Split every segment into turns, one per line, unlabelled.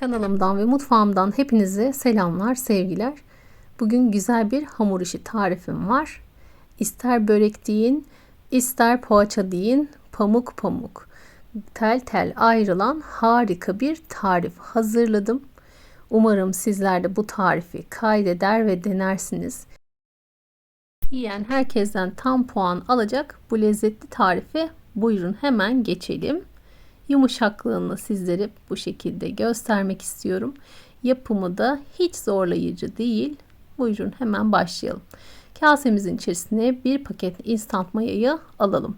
Kanalımdan ve mutfağımdan hepinize selamlar, sevgiler. Bugün güzel bir hamur işi tarifim var. İster börek deyin, ister poğaça deyin, pamuk pamuk, tel tel ayrılan harika bir tarif hazırladım. Umarım sizler de bu tarifi kaydeder ve denersiniz. Yiyen herkesten tam puan alacak bu lezzetli tarife buyurun hemen geçelim yumuşaklığını sizlere bu şekilde göstermek istiyorum. Yapımı da hiç zorlayıcı değil. Buyurun hemen başlayalım. Kasemizin içerisine bir paket instant mayayı alalım.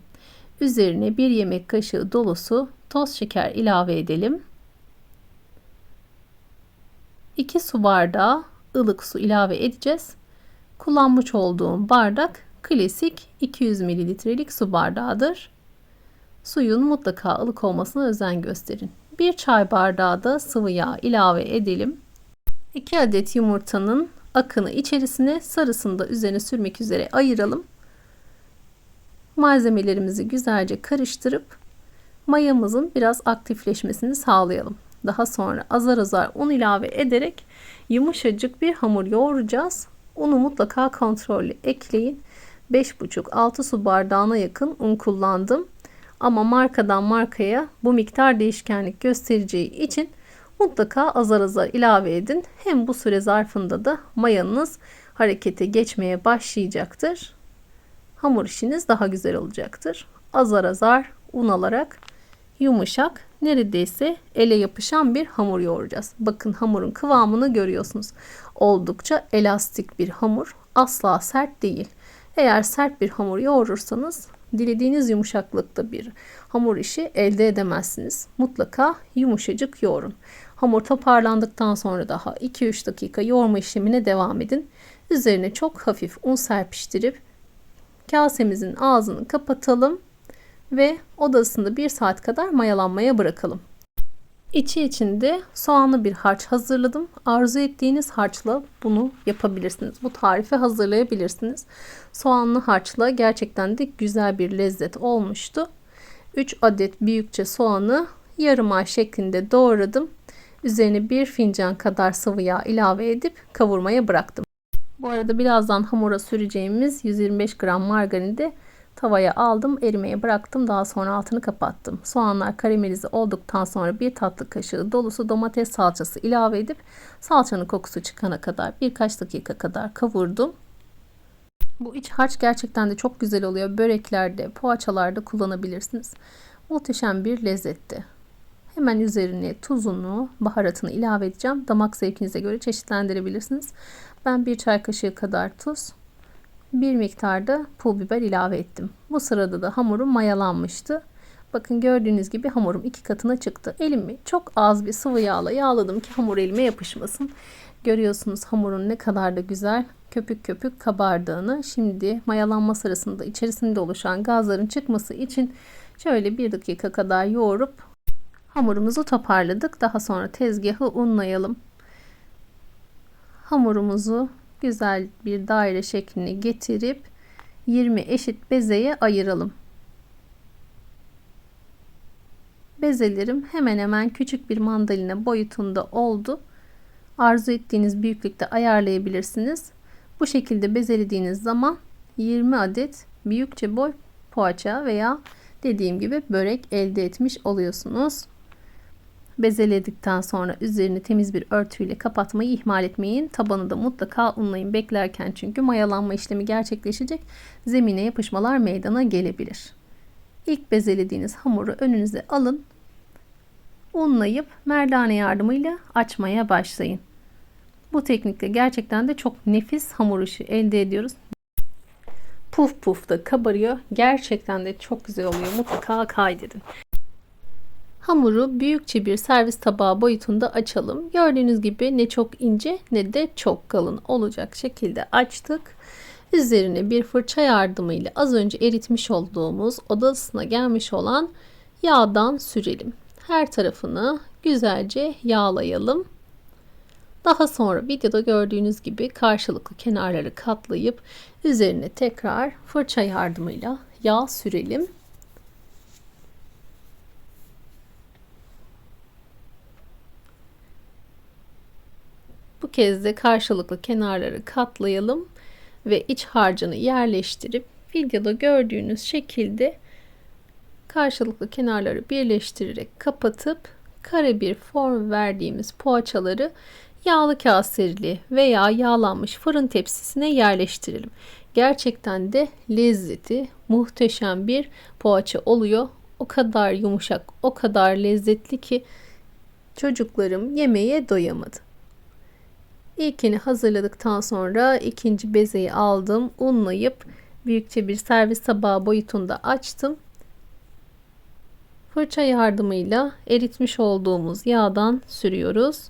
Üzerine bir yemek kaşığı dolusu toz şeker ilave edelim. 2 su bardağı ılık su ilave edeceğiz. Kullanmış olduğum bardak klasik 200 mililitrelik su bardağıdır. Suyun mutlaka ılık olmasına özen gösterin. Bir çay bardağı da sıvı yağ ilave edelim. 2 adet yumurtanın akını içerisine sarısını da üzerine sürmek üzere ayıralım. Malzemelerimizi güzelce karıştırıp mayamızın biraz aktifleşmesini sağlayalım. Daha sonra azar azar un ilave ederek yumuşacık bir hamur yoğuracağız. Unu mutlaka kontrollü ekleyin. 5,5-6 su bardağına yakın un kullandım. Ama markadan markaya bu miktar değişkenlik göstereceği için mutlaka azar azar ilave edin. Hem bu süre zarfında da mayanız harekete geçmeye başlayacaktır. Hamur işiniz daha güzel olacaktır. Azar azar un alarak yumuşak neredeyse ele yapışan bir hamur yoğuracağız. Bakın hamurun kıvamını görüyorsunuz. Oldukça elastik bir hamur. Asla sert değil. Eğer sert bir hamur yoğurursanız dilediğiniz yumuşaklıkta bir hamur işi elde edemezsiniz. Mutlaka yumuşacık yoğurun. Hamur toparlandıktan sonra daha 2-3 dakika yoğurma işlemine devam edin. Üzerine çok hafif un serpiştirip kasemizin ağzını kapatalım ve odasında 1 saat kadar mayalanmaya bırakalım. İçi içinde soğanlı bir harç hazırladım. Arzu ettiğiniz harçla bunu yapabilirsiniz. Bu tarifi hazırlayabilirsiniz. Soğanlı harçla gerçekten de güzel bir lezzet olmuştu. 3 adet büyükçe soğanı yarım ay şeklinde doğradım. Üzerine bir fincan kadar sıvı yağ ilave edip kavurmaya bıraktım. Bu arada birazdan hamura süreceğimiz 125 gram margarini de Tavaya aldım, erimeye bıraktım. Daha sonra altını kapattım. Soğanlar karamelize olduktan sonra bir tatlı kaşığı dolusu domates salçası ilave edip salçanın kokusu çıkana kadar birkaç dakika kadar kavurdum. Bu iç harç gerçekten de çok güzel oluyor. Böreklerde, poğaçalarda kullanabilirsiniz. Muhteşem bir lezzetti. Hemen üzerine tuzunu, baharatını ilave edeceğim. Damak zevkinize göre çeşitlendirebilirsiniz. Ben bir çay kaşığı kadar tuz, bir miktarda pul biber ilave ettim. Bu sırada da hamurum mayalanmıştı. Bakın gördüğünüz gibi hamurum iki katına çıktı. Elimi çok az bir sıvı yağla yağladım ki hamur elime yapışmasın. Görüyorsunuz hamurun ne kadar da güzel köpük köpük kabardığını. Şimdi mayalanma sırasında içerisinde oluşan gazların çıkması için şöyle bir dakika kadar yoğurup hamurumuzu toparladık. Daha sonra tezgahı unlayalım. Hamurumuzu güzel bir daire şeklini getirip 20 eşit bezeye ayıralım. Bezelerim hemen hemen küçük bir mandalina boyutunda oldu. Arzu ettiğiniz büyüklükte ayarlayabilirsiniz. Bu şekilde bezelediğiniz zaman 20 adet büyükçe boy poğaça veya dediğim gibi börek elde etmiş oluyorsunuz. Bezeledikten sonra üzerini temiz bir örtüyle kapatmayı ihmal etmeyin. Tabanı da mutlaka unlayın beklerken çünkü mayalanma işlemi gerçekleşecek. Zemine yapışmalar meydana gelebilir. İlk bezelediğiniz hamuru önünüze alın. Unlayıp merdane yardımıyla açmaya başlayın. Bu teknikle gerçekten de çok nefis hamur işi elde ediyoruz. Puf puf da kabarıyor. Gerçekten de çok güzel oluyor. Mutlaka kaydedin. Hamuru büyükçe bir servis tabağı boyutunda açalım. Gördüğünüz gibi ne çok ince ne de çok kalın olacak şekilde açtık. Üzerine bir fırça yardımıyla az önce eritmiş olduğumuz odasına gelmiş olan yağdan sürelim. Her tarafını güzelce yağlayalım. Daha sonra videoda gördüğünüz gibi karşılıklı kenarları katlayıp üzerine tekrar fırça yardımıyla yağ sürelim. Kez de karşılıklı kenarları katlayalım ve iç harcını yerleştirip videoda gördüğünüz şekilde karşılıklı kenarları birleştirerek kapatıp kare bir form verdiğimiz poğaçaları yağlı kağıt serili veya yağlanmış fırın tepsisine yerleştirelim. Gerçekten de lezzeti muhteşem bir poğaça oluyor. O kadar yumuşak, o kadar lezzetli ki çocuklarım yemeğe doyamadı. İlkini hazırladıktan sonra ikinci bezeyi aldım. Unlayıp büyükçe bir servis tabağı boyutunda açtım. Fırça yardımıyla eritmiş olduğumuz yağdan sürüyoruz.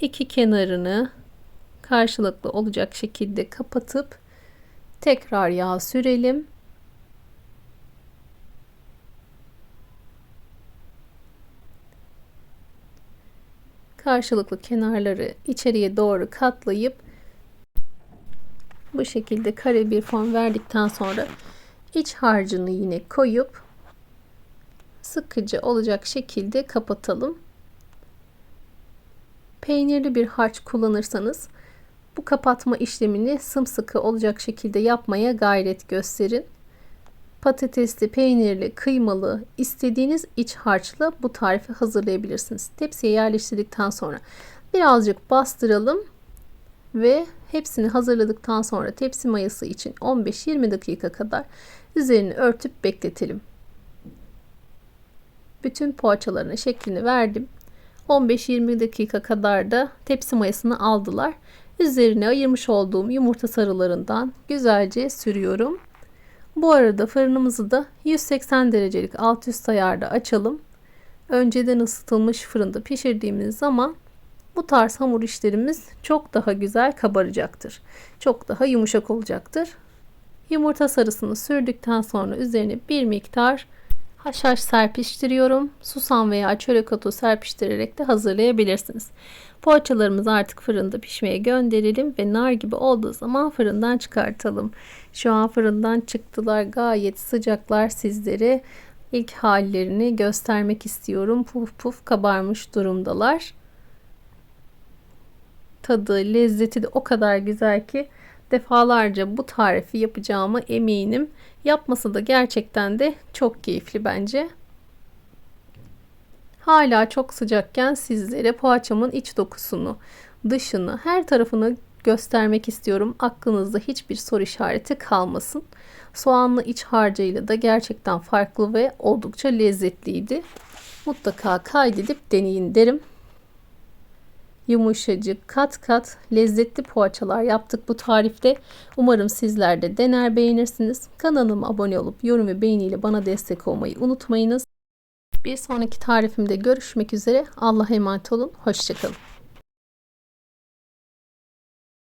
İki kenarını karşılıklı olacak şekilde kapatıp tekrar yağ sürelim. Karşılıklı kenarları içeriye doğru katlayıp bu şekilde kare bir form verdikten sonra iç harcını yine koyup sıkıcı olacak şekilde kapatalım. Peynirli bir harç kullanırsanız bu kapatma işlemini sımsıkı olacak şekilde yapmaya gayret gösterin. Patatesli, peynirli, kıymalı, istediğiniz iç harçla bu tarifi hazırlayabilirsiniz. Tepsiye yerleştirdikten sonra birazcık bastıralım ve hepsini hazırladıktan sonra tepsi mayası için 15-20 dakika kadar üzerini örtüp bekletelim. Bütün poğaçalarına şeklini verdim. 15-20 dakika kadar da tepsi mayasını aldılar. Üzerine ayırmış olduğum yumurta sarılarından güzelce sürüyorum. Bu arada fırınımızı da 180 derecelik alt üst ayarda açalım. Önceden ısıtılmış fırında pişirdiğimiz zaman bu tarz hamur işlerimiz çok daha güzel kabaracaktır. Çok daha yumuşak olacaktır. Yumurta sarısını sürdükten sonra üzerine bir miktar haşhaş serpiştiriyorum. Susam veya çörek otu serpiştirerek de hazırlayabilirsiniz. Poğaçalarımız artık fırında pişmeye gönderelim ve nar gibi olduğu zaman fırından çıkartalım. Şu an fırından çıktılar. Gayet sıcaklar sizlere. ilk hallerini göstermek istiyorum. Puf puf kabarmış durumdalar. Tadı, lezzeti de o kadar güzel ki defalarca bu tarifi yapacağıma eminim. Yapması da gerçekten de çok keyifli bence. Hala çok sıcakken sizlere poğaçamın iç dokusunu, dışını, her tarafını göstermek istiyorum. Aklınızda hiçbir soru işareti kalmasın. Soğanlı iç harcıyla da gerçekten farklı ve oldukça lezzetliydi. Mutlaka kaydedip deneyin derim. Yumuşacık, kat kat lezzetli poğaçalar yaptık bu tarifte. Umarım sizler de dener beğenirsiniz. Kanalıma abone olup yorum ve beğeniyle bana destek olmayı unutmayınız. Bir sonraki tarifimde görüşmek üzere. Allah'a emanet olun. Hoşçakalın.